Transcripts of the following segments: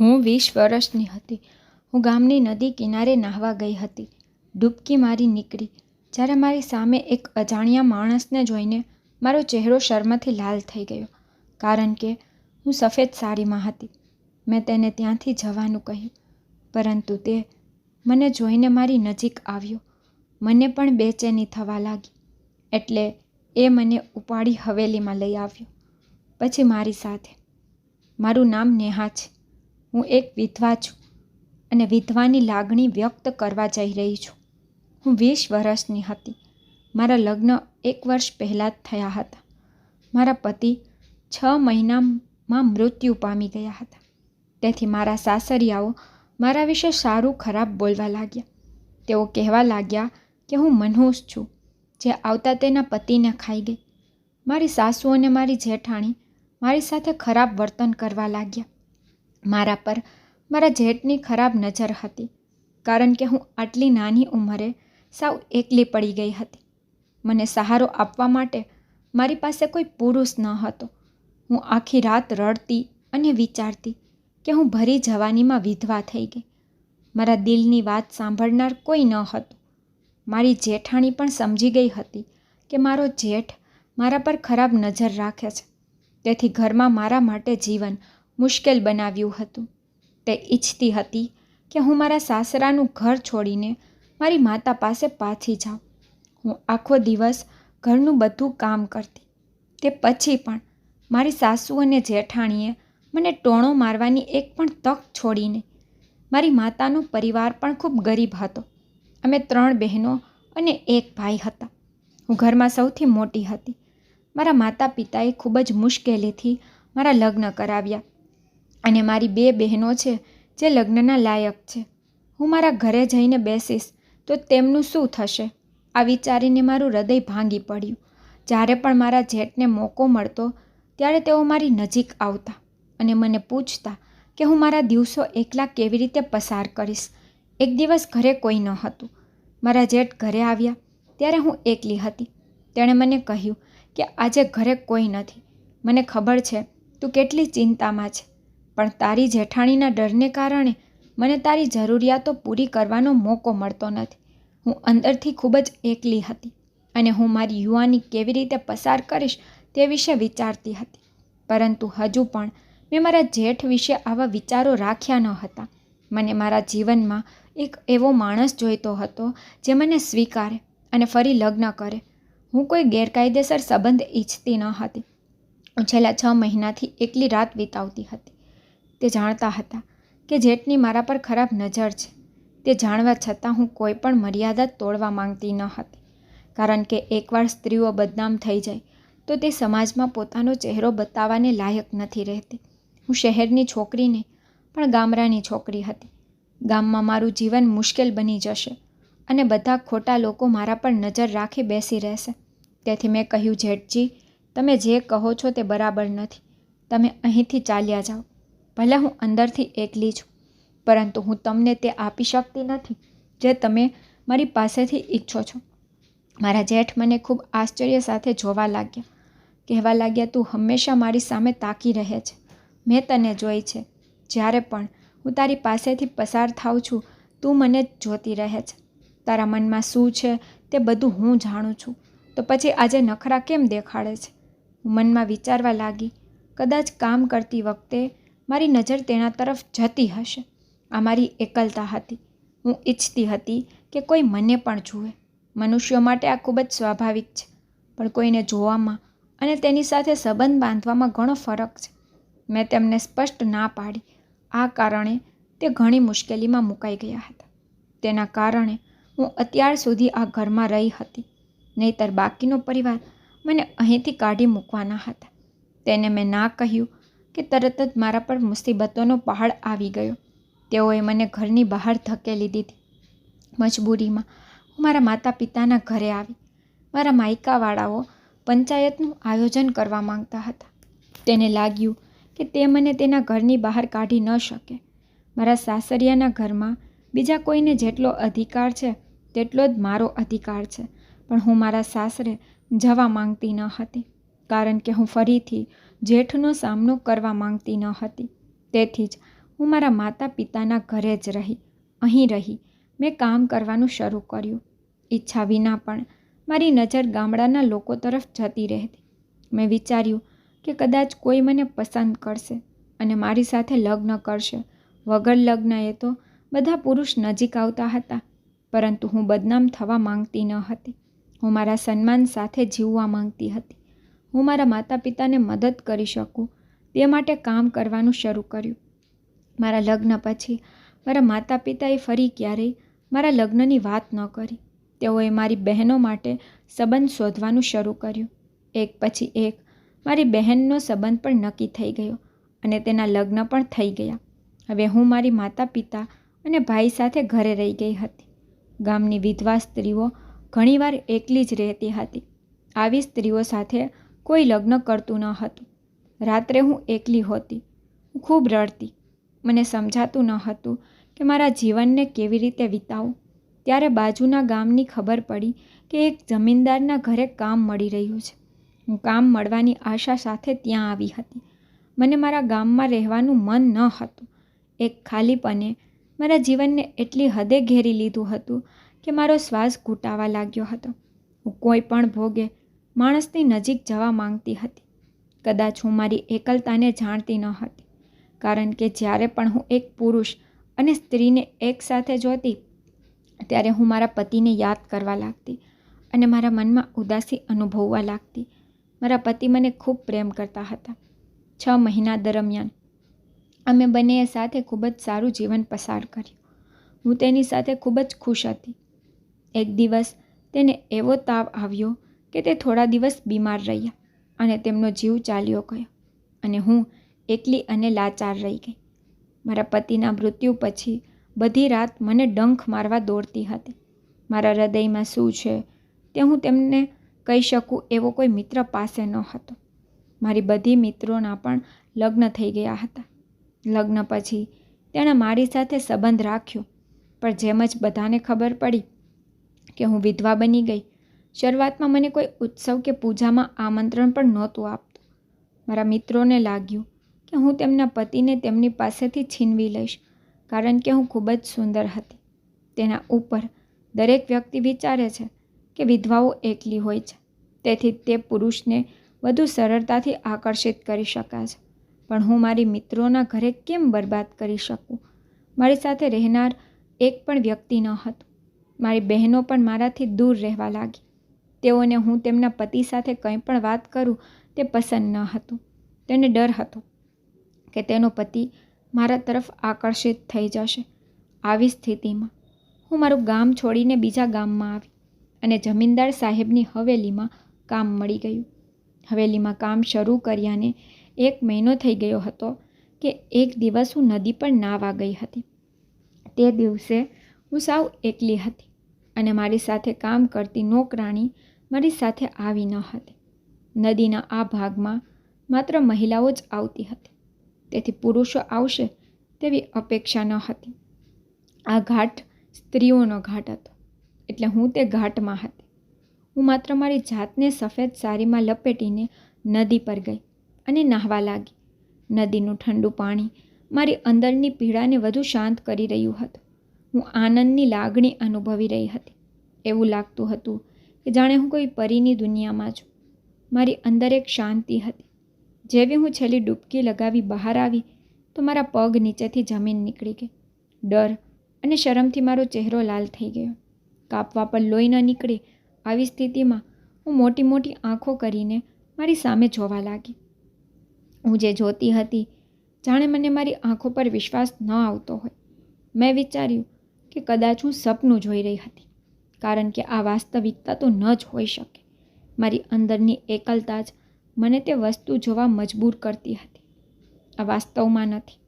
હું વીસ વર્ષની હતી. હું ગામની નદી કિનારે નાહવા ગઈ હતી. ડૂબકી મારી નીકળી. જ્યારે મારી સામે એક અજાણ્યા માણસને જોઈને મારો ચહેરો શર્મથી લાલ થઈ ગયો. કારણ કે હું સફેદ સાડીમાં હતી. મેં તેને ત્યાંથી જવાનું કહ્યું. પરંતુ તે મને જોઈને મારી નજીક આવ્યો. મને પણ બેચેની થવા લાગી. એટલે એ મને ઉપાડી હવેલીમાં લઈ આવ્યો. પછી મારી સાથે. મારું નામ નેહા છે. હું એક વિધવા છું અને વિધવાની લાગણી વ્યક્ત કરવા જઈ રહી છું. હું વીસ વર્ષની હતી. મારા લગ્ન એક વર્ષ પહેલાં જ થયા હતા. મારા પતિ છ મહિનામાં મૃત્યુ પામી ગયા હતા. તેથી મારા સાસરિયાઓ મારા વિશે સારું ખરાબ બોલવા લાગ્યા. તેઓ કહેવા લાગ્યા કે હું મનહૂસ છું, જે આવતા તેના પતિને ખાઈ ગઈ. મારી સાસુ અને મારી જેઠાણી મારી સાથે ખરાબ વર્તન કરવા લાગ્યા. મારા પર મારા જેઠની ખરાબ નજર હતી, કારણ કે હું આટલી નાની ઉંમરે સાવ એકલી પડી ગઈ હતી. મને સહારો આપવા માટે મારી પાસે કોઈ પુરુષ ન હતો. હું આખી રાત રડતી અને વિચારતી કે હું ભરી જવાનીમાં વિધવા થઈ ગઈ. મારા દિલની વાત સાંભળનાર કોઈ ન હતું. મારી જેઠાણી પણ સમજી ગઈ હતી કે મારો જેઠ મારા પર ખરાબ નજર રાખે છે. તેથી ઘરમાં મારા માટે જીવન મુશ્કેલ બનાવ્યું હતું. તે ઈચ્છતી હતી કે હું મારા સાસરાનું ઘર છોડીને મારી માતા પાસે પાછી જાઉં. હું આખો દિવસ ઘરનું બધું કામ કરતી. તે પછી પણ મારી સાસુ અને જેઠાણીએ મને ટોણો મારવાની એક પણ તક છોડીને મારી માતાનો પરિવાર પણ ખૂબ ગરીબ હતો. અમે ત્રણ બહેનો અને એક ભાઈ હતા. હું ઘરમાં સૌથી મોટી હતી. મારા માતા પિતાએ ખૂબ જ મુશ્કેલીથી મારા લગ્ન કરાવ્યા. અને મારી બે બહેનો છે, જે લગ્નના લાયક છે. હું મારા ઘરે જઈને બેસીશ, તો તેમનું શું થશે? આ વિચારીને મારું હૃદય ભાંગી પડ્યું. જ્યારે પણ મારા જેઠને મોકો મળતો, ત્યારે તેઓ મારી નજીક આવતા અને મને પૂછતા કે હું મારા દિવસો એકલા કેવી રીતે પસાર કરીશ? એક દિવસ ઘરે કોઈ ન હતું. મારા જેઠ ઘરે આવ્યા, ત્યારે હું એકલી હતી. તેણે મને કહ્યું કે આજે ઘરે કોઈ નથી. મને ખબર છે, તું કેટલી ચિંતામાં છે. પણ તારી જેઠાણીના ડરને કારણે મને તારી જરૂરિયાતો પૂરી કરવાનો મોકો મળતો નથી. હું અંદરથી ખૂબ જ એકલી હતી અને હું મારી યુવાની કેવી રીતે પસાર કરીશ તે વિશે વિચારતી હતી. પરંતુ હજુ પણ મેં મારા જેઠ વિશે આવા વિચારો રાખ્યા ન હતા. મને મારા જીવનમાં એક એવો માણસ જોઈતો હતો જે મને સ્વીકારે અને ફરી લગ્ન કરે. હું કોઈ ગેરકાયદેસર સંબંધ ઈચ્છતી ન હતી. છેલ્લા છ મહિનાથી એકલી રાત વિતાવતી હતી. તે જાણતા હતા કે જેઠની મારા પર ખરાબ નજર છે, તે જાણવા છતાં હું કોઈ પણ મર્યાદા તોડવા માંગતી ન હતી. કારણ કે એકવાર સ્ત્રીઓ બદનામ થઈ જાય, તો તે સમાજમાં પોતાનો ચહેરો બતાવવાને લાયક નથી રહેતી. હું શહેરની છોકરીને પણ ગામડાની છોકરી હતી. ગામમાં મારું જીવન મુશ્કેલ બની જશે અને બધા ખોટા લોકો મારા પર નજર રાખી બેસી રહેશે. તેથી મેં કહ્યું, જેઠજી, તમે જે કહો છો તે બરાબર નથી. તમે અહીંથી ચાલ્યા જાઓ. ભલે હું અંદરથી એકલી છું, પરંતુ હું તમને તે આપી શકતી નથી, જે તમે મારી પાસેથી ઈચ્છો છો. મારા જેઠ મને ખૂબ આશ્ચર્ય સાથે જોવા લાગ્યા. કહેવા લાગ્યા, તું હંમેશા મારી સામે તાકી રહે છે. મેં તને જોઈ છે. જ્યારે પણ હું તારી પાસેથી પસાર થાઉં છું, તું મને જ જોતી રહે છે. તારા મનમાં શું છે તે બધું હું જાણું છું. તો પછી આજે નખરા કેમ દેખાડે છે? હું મનમાં વિચારવા લાગી. કદાચ કામ કરતી વખતે મારી નજર તેના તરફ જતી હશે. આ મારી એકલતા હતી. હું ઈચ્છતી હતી કે કોઈ મને પણ જુએ. મનુષ્યો માટે આ ખૂબ જ સ્વાભાવિક છે, પણ કોઈને જોવામાં અને તેની સાથે સંબંધ બાંધવામાં ઘણો ફરક છે. મેં તેમને સ્પષ્ટ ના પાડી. આ કારણે તે ઘણી મુશ્કેલીમાં મુકાઈ ગયા હતા. તેના કારણે હું અત્યાર સુધી આ ઘરમાં રહી હતી. નહીતર બાકીનો પરિવાર મને અહીંથી કાઢી મૂકવાના હતા. તેને મેં ના કહ્યું કે તરત જ મારા પર મુસીબતોનો પહાડ આવી ગયો. તેઓએ મને ઘરની બહાર ધકેલી દીધી. મજબૂરીમાં હું મારા માતા પિતાના ઘરે આવી. મારા માયકાવાળાઓ પંચાયતનું આયોજન કરવા માંગતા હતા. તેને લાગ્યું કે તે મને તેના ઘરની બહાર કાઢી ન શકે. મારા સાસરિયાના ઘરમાં બીજા કોઈને જેટલો અધિકાર છે, તેટલો જ મારો અધિકાર છે. પણ હું મારા સાસરે જવા માંગતી ન હતી. કારણ કે હું ફરીથી જેઠનો સામનો કરવા માંગતી ન હતી. તેથી જ હું મારા માતા પિતાના ઘરે જ રહી, અહીં રહી, મેં કામ કરવાનું શરૂ કર્યું. ઈચ્છા વિના પણ મારી નજર ગામડાના લોકો તરફ જતી રહેતી. મેં વિચાર્યું કે કદાચ કોઈ મને પસંદ કરશે અને મારી સાથે લગ્ન કરશે. વગર લગ્નએ તો બધા પુરુષ નજીક આવતા હતા, પરંતુ હું બદનામ થવા માંગતી ન હતી. હું મારા સન્માન સાથે જીવવા માંગતી હતી. હું મારા માતા પિતાને મદદ કરી શકું. તે માટે કામ કરવાનું શરૂ કર્યું. મારા લગ્ન પછી મારા માતા પિતાએ ફરી ક્યારેય મારા લગ્નની વાત ન કરી. તેઓએ મારી બહેનો માટે સંબંધ શોધવાનું શરૂ કર્યું. એક પછી એક મારી બહેનનો સંબંધ પણ નક્કી થઈ ગયો અને તેના લગ્ન પણ થઈ ગયા. હવે હું મારી માતા પિતા અને ભાઈ સાથે ઘરે રહી ગઈ હતી. ગામની વિધવા સ્ત્રીઓ ઘણીવાર એકલી જ રહેતી હતી. આવી સ્ત્રીઓ સાથે કોઈ લગ્ન કરતું ન હતું. રાત્રે હું એકલી હોતી. હું ખૂબ રડતી. મને સમજાતું ન હતું કે મારા જીવનને કેવી રીતે વિતાવું. ત્યારે બાજુના ગામની ખબર પડી કે એક જમીનદારના ઘરે કામ મળી રહ્યું છે. હું કામ મળવાની આશા સાથે ત્યાં આવી હતી. મને મારા ગામમાં રહેવાનું મન ન હતું. એક ખાલીપને મારા જીવનને એટલી હદે ઘેરી લીધું હતું કે મારો શ્વાસ ઘૂંટાવા લાગ્યો હતો. હું કોઈ પણ ભોગે માણસની નજીક જવા માંગતી હતી. કદાચ હું મારી એકલતાને જાણતી ન હતી, કારણ કે જ્યારે પણ હું એક પુરુષ અને સ્ત્રીને એકસાથે જોતી, ત્યારે હું મારા પતિને યાદ કરવા લાગતી અને મારા મનમાં ઉદાસી અનુભવવા લાગતી. મારા પતિ મને ખૂબ પ્રેમ કરતા હતા. છ મહિના દરમિયાન અમે બંનેએ સાથે ખૂબ જ સારું જીવન પસાર કર્યું. હું તેની સાથે ખૂબ જ ખુશ હતી. એક દિવસ તેને એવો તાવ આવ્યો કે તે થોડા દિવસ બીમાર રહ્યા અને તેમનો જીવ ચાલ્યો ગયો અને હું એકલી અને લાચાર રહી ગઈ. મારા પતિના મૃત્યુ પછી બધી રાત મને ડંખ મારવા દોડતી હતી. મારા હૃદયમાં શું છે તે હું તેમને કહી શકું એવો કોઈ મિત્ર પાસે ન હતો. મારી બધી મિત્રોના પણ લગ્ન થઈ ગયા હતા. લગ્ન પછી તેણે મારી સાથે સંબંધ રાખ્યો. પણ જેમ જ બધાને ખબર પડી કે હું વિધવા બની ગઈ શરૂઆતમાં મને કોઈ ઉત્સવ કે પૂજામાં આમંત્રણ પણ નહોતું આપતું. મારા મિત્રોને લાગ્યું કે હું તેમના પતિને તેમની પાસેથી છીનવી લઈશ, કારણ કે હું ખૂબ જ સુંદર હતી. તેના ઉપર દરેક વ્યક્તિ વિચારે છે કે વિધવાઓ એકલી હોય છે, તેથી તે પુરુષને વધુ સરળતાથી આકર્ષિત કરી શકાય છે. પણ હું મારી મિત્રોના ઘરે કેમ બરબાદ કરી શકું? મારી સાથે રહેનાર એક પણ વ્યક્તિ ન હતું. મારી બહેનો પણ મારાથી દૂર રહેવા લાગી. તેઓને હું તેમના પતિ સાથે કંઈ પણ વાત કરું તે પસંદ ન હતું. તેને ડર હતો કે તેનો પતિ મારા તરફ આકર્ષિત થઈ જશે આવી સ્થિતિમાં. હું મારું ગામ છોડીને બીજા ગામમાં આવી અને જમીનદાર સાહેબની હવેલીમાં કામ મળી ગયું. હવેલીમાં કામ શરૂ કર્યાને એક મહિનો થઈ ગયો હતો કે એક દિવસ હું નદી પર નાવા ગઈ હતી. તે દિવસે હું સાવ એકલી હતી અને મારી સાથે કામ કરતી નોકરાણી મારી સાથે આવી ન હતી. નદીના આ ભાગમાં માત્ર મહિલાઓ જ આવતી હતી. તેથી પુરુષો આવશે તેવી અપેક્ષા ન હતી. આ ઘાટ સ્ત્રીઓનો ઘાટ હતો. એટલે હું તે ઘાટમાં હતી. હું માત્ર મારી જાતને સફેદ સાડીમાં લપેટીને નદી પર ગઈ અને નાહવા લાગી. નદીનું ઠંડુ પાણી મારી અંદરની પીડાને વધુ શાંત કરી રહ્યું હતું. હું આનંદની લાગણી અનુભવી રહી હતી. એવું લાગતું હતું કે જાણે હું કોઈ પરીની દુનિયામાં છું. મારી અંદર એક શાંતિ હતી. જેવી હું છેલ્લી ડૂબકી લગાવી બહાર આવી, તો મારા પગ નીચેથી જમીન નીકળી ગઈ. ડર અને શરમથી મારો ચહેરો લાલ થઈ ગયો. કાપવા પર લોહી ન નીકળે, આવી સ્થિતિમાં હું મોટી મોટી આંખો કરીને મારી સામે જોવા લાગી. હું જે જોતી હતી, જાણે મને મારી આંખો પર વિશ્વાસ ન આવતો હોય. મેં વિચાર્યું કે કદાચ હું સપનું જોઈ રહી હતી. કારણ કે આ વાસ્તવિકતા તો ન જ હોઈ શકે. મારી અંદરની એકલતા જ મને તે વસ્તુ જોવા મજબૂર કરતી હતી. આ વાસ્તવમાં નથી.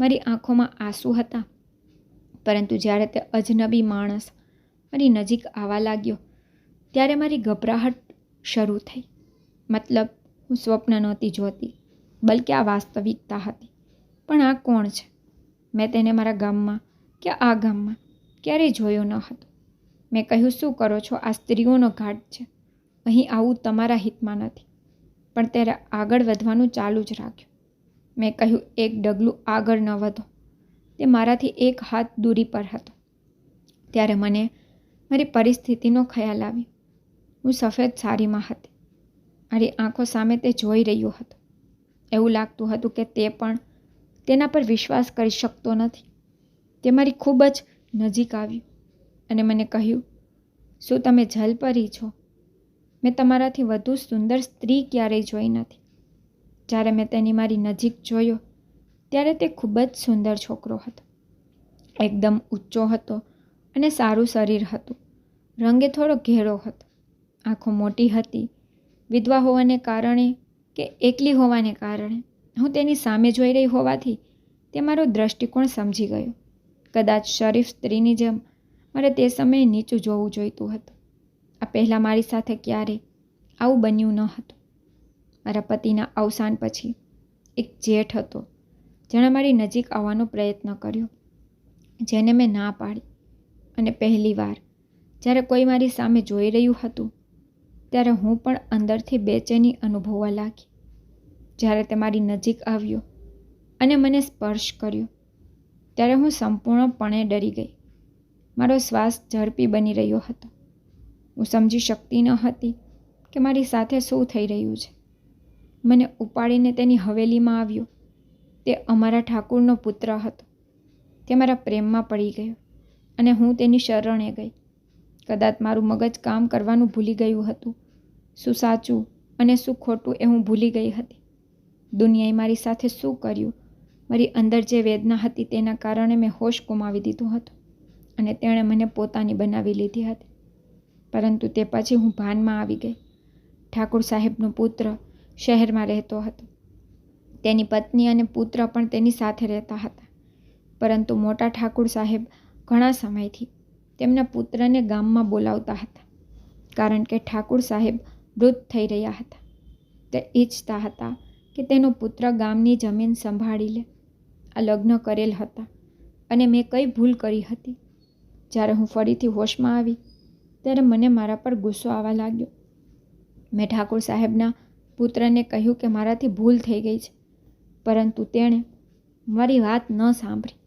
મારી આંખોમાં આંસુ હતા. પરંતુ જ્યારે તે અજનબી માણસ મારી નજીક આવવા લાગ્યો, ત્યારે મારી ગભરાહટ શરૂ થઈ. મતલબ, હું સ્વપ્ન નહોતી જોતી, બલકે આ વાસ્તવિકતા હતી. પણ આ કોણ છે? મેં તેને મારા ગામમાં કે આ ગામમાં ક્યારેય જોયો ન હતો. મેં કહ્યું, શું કરો છો? આ સ્ત્રીઓનો ઘાટ છે. અહીં આવું તમારા હિતમાં નથી. પણ ત્યારે આગળ વધવાનું ચાલુ જ રાખ્યું. મેં કહ્યું, એક ડગલું આગળ ન વધો. તે મારાથી એક હાથ દૂરી પર હતો. ત્યારે મને મારી પરિસ્થિતિનો ખ્યાલ આવ્યો. હું સફેદ સાડીમાં હતી. મારી આંખો સામે તે જોઈ રહ્યો હતો. એવું લાગતું હતું કે તે પણ તેના પર વિશ્વાસ કરી શકતો નથી. તે મારી ખૂબ જ નજીક આવ્યું. અને મને કહ્યું, શું તમે જલપરી છો? મેં તમારાથી વધુ સુંદર સ્ત્રી ક્યારેય જોઈ નથી. જ્યારે મેં તેની મારી નજીક જોયો, ત્યારે તે ખૂબ જ સુંદર છોકરો હતો. એકદમ ઊંચો હતો અને સારું શરીર હતું. રંગે થોડો ઘેરો હતો. આંખો મોટી હતી, વિધવા હોવાને કારણે કે એકલી હોવાને કારણે. હું તેની સામે જોઈ રહી હોવાથી તે મારો દૃષ્ટિકોણ સમજી ગયો. કદાચ શરીફ સ્ત્રીની જેમ મારે તે સમયે નીચું જોવું જોઈતું હતું. આ પહેલાં મારી સાથે ક્યારે આવું બન્યું ન હતું. મારા પતિના અવસાન પછી એક જેઠ હતો, જેણે મારી નજીક આવવાનો પ્રયત્ન કર્યો, જેને મેં ના પાડી. અને પહેલી વાર જ્યારે કોઈ મારી સામે જોઈ રહ્યું હતું, ત્યારે હું પણ અંદરથી બેચેની અનુભવવા લાગી. જ્યારે તે મારી નજીક આવ્યો અને મને સ્પર્શ કર્યો, ત્યારે હું સંપૂર્ણપણે ડરી ગઈ. મારો શ્વાસ ઝડપી બની રહ્યો હતો. હું સમજી શકતી ન હતી કે મારી સાથે શું થઈ રહ્યું છે. મને ઉપાડીને તેની હવેલીમાં આવ્યો. તે અમારા ઠાકુરનો પુત્ર હતો. તે મારા પ્રેમમાં પડી ગયો અને હું તેની શરણે ગઈ. કદાચ મારું મગજ કામ કરવાનું ભૂલી ગયું હતું. શું સાચું અને શું ખોટું એ હું ભૂલી ગઈ હતી. દુનિયાએ મારી સાથે શું કર્યું? મારી અંદર જે વેદના હતી તેના કારણે મેં હોશ ગુમાવી દીધું હતું. અને તેણે મને પોતાની બનાવી લીધી હતી. પરંતુ તે પછી હું ભાનમાં આવી ગઈ. ઠાકુર સાહેબનો પુત્ર શહેરમાં રહેતો હતો. તેની પત્ની અને પુત્ર પણ તેની સાથે રહેતા હતા. પરંતુ મોટા ઠાકુર સાહેબ ઘણા સમયથી તેમના પુત્રને ગામમાં બોલાવતા હતા, કારણ કે ઠાકુર સાહેબ વૃદ્ધ થઈ રહ્યા હતા. તે ઈચ્છતા હતા કે તેનો પુત્ર ગામની જમીન સંભાળી લે, આ લગ્ન કરેલ હતા અને મેં કઈ ભૂલ કરી હતી. જ્યારે હું ફરીથી હોશમાં આવી, ત્યારે મને મારા પર ગુસ્સો આવવા લાગ્યો. મેં ઠાકુર સાહેબના પુત્રને કહ્યું કે મારાથી ભૂલ થઈ ગઈ છે, પરંતુ તેણે મારી વાત ન સાંભળી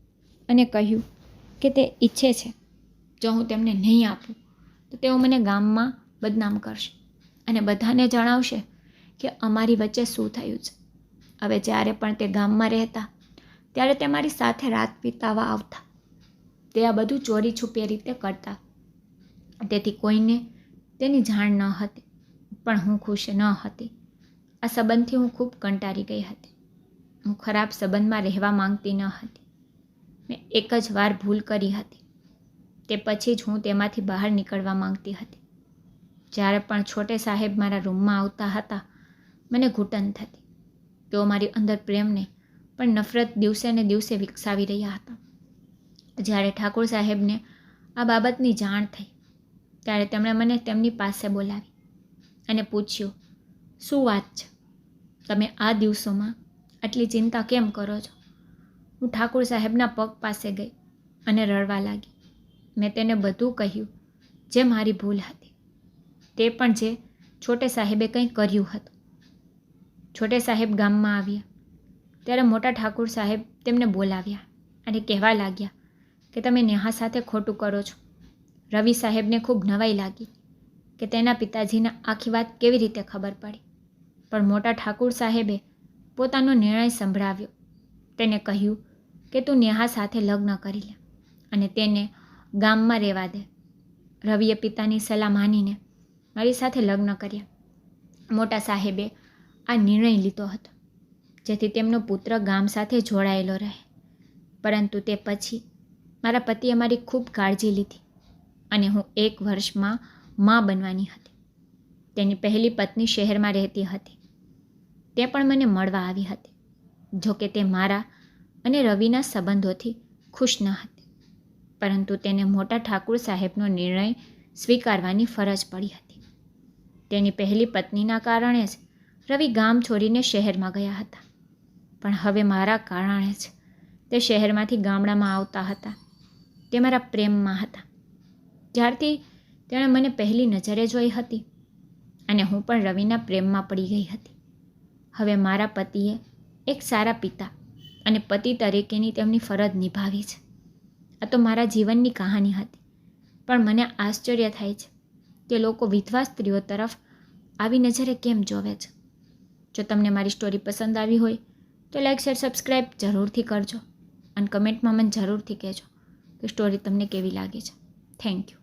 અને કહ્યું કે તે ઈચ્છે છે, જો હું તેમને નહીં આપું, તો તેઓ મને ગામમાં બદનામ કરશે અને બધાને જણાવશે કે અમારી વચ્ચે શું થયું છે. હવે જ્યારે પણ તે ગામમાં રહેતા, ત્યારે તે મારી સાથે રાત વિતાવા આવતા. તે આ બધું ચોરી છુપી રીતે કરતા. તેથી કોઈને તેની જાણ ન હતી, પણ હું ખુશ ન હતી. આ સંબંધથી હું ખૂબ કંટાળી ગઈ હતી. હું ખરાબ સંબંધમાં રહેવા માંગતી ન હતી. મેં એક જ વાર ભૂલ કરી હતી. તે પછી જ હું તેમાંથી બહાર નીકળવા માંગતી હતી. જ્યારે પણ છોટે સાહેબ મારા રૂમમાં આવતા હતા, મને ઘૂંટન થતી. તેઓ મારી અંદર પ્રેમને પણ નફરત દિવસે ને દિવસે વિકસાવી રહ્યા હતા. જ્યારે ઠાકોર સાહેબને આ બાબતની જાણ થઈ, ત્યારે તેમણે મને તેમની પાસે બોલાવી અને પૂછ્યું, શું વાત છે? તમે આ દિવસોમાં આટલી ચિંતા કેમ કરો છો? હું ઠાકોર સાહેબના પગ પાસે ગઈ અને રડવા લાગી. મેં તેને બધું કહ્યું જે મારી ભૂલ હતી. તે પણ જે છોટે સાહેબે કંઈ કર્યું હતું. છોટે સાહેબ ગામમાં આવ્યા. ત્યારે મોટા ઠાકુર સાહેબ તેમને બોલાવ્યા અને કહેવા લાગ્યા કે તમે નેહા સાથે ખોટું કરો છો. રવિ સાહેબને ખૂબ નવાઈ લાગી કે તેના પિતાજીને આખી વાત કેવી રીતે ખબર પડી. પણ મોટા ઠાકુર સાહેબે પોતાનો નિર્ણય સંભળાવ્યો. તેને કહ્યું કે તું નેહા સાથે લગ્ન કરી લે અને તેને ગામમાં રહેવા દે. રવિએ પિતાની સલાહ માનીને મારી સાથે લગ્ન કર્યા. મોટા સાહેબે આ નિર્ણય લીધો હતો. જેથી તેમનો પુત્ર ગામ સાથે જોડાયેલો રહે. પરંતુ તે પછી મારા પતિએ મારી ખૂબ કાળજી લીધી અને હું એક વર્ષમાં મા બનવાની હતી. તેની પહેલી પત્ની શહેરમાં રહેતી હતી. તે પણ મને મળવા આવી હતી જોકે તે મારા અને રવિના સંબંધોથી ખુશ ન હતી, પરંતુ તેને મોટા ઠાકુર સાહેબનો નિર્ણય સ્વીકારવાની ફરજ પડી હતી. તેની પહેલી પત્નીના કારણે જ રવિ ગામ છોડીને શહેરમાં ગયા હતા, પણ હવે મારા કારણે જ તે શહેરમાંથી ગામડામાં આવતા હતા. તે મારા પ્રેમમાં હતા. જ્યારથી તેણે મને પહેલી નજરે જોઈ હતી અને હું પણ રવિના પ્રેમમાં પડી ગઈ હતી. હવે મારા પતિએ એક સારા પિતા અને પતિ તરીકેની તેમની ફરજ નિભાવી છે. આ તો મારા જીવનની કહાની હતી. પણ મને આશ્ચર્ય થાય છે કે લોકો વિધવા સ્ત્રીઓ તરફ આવી નજરે કેમ જોવે છે. જો તમને મારી સ્ટોરી પસંદ આવી હોય તો લાઈક, શેર, સબસ્ક્રાઈબ જરૂરથી કરજો અને કમેન્ટમાં મને જરૂરથી કહેજો. કે સ્ટોરી તમને કેવી લાગે છે? Thank you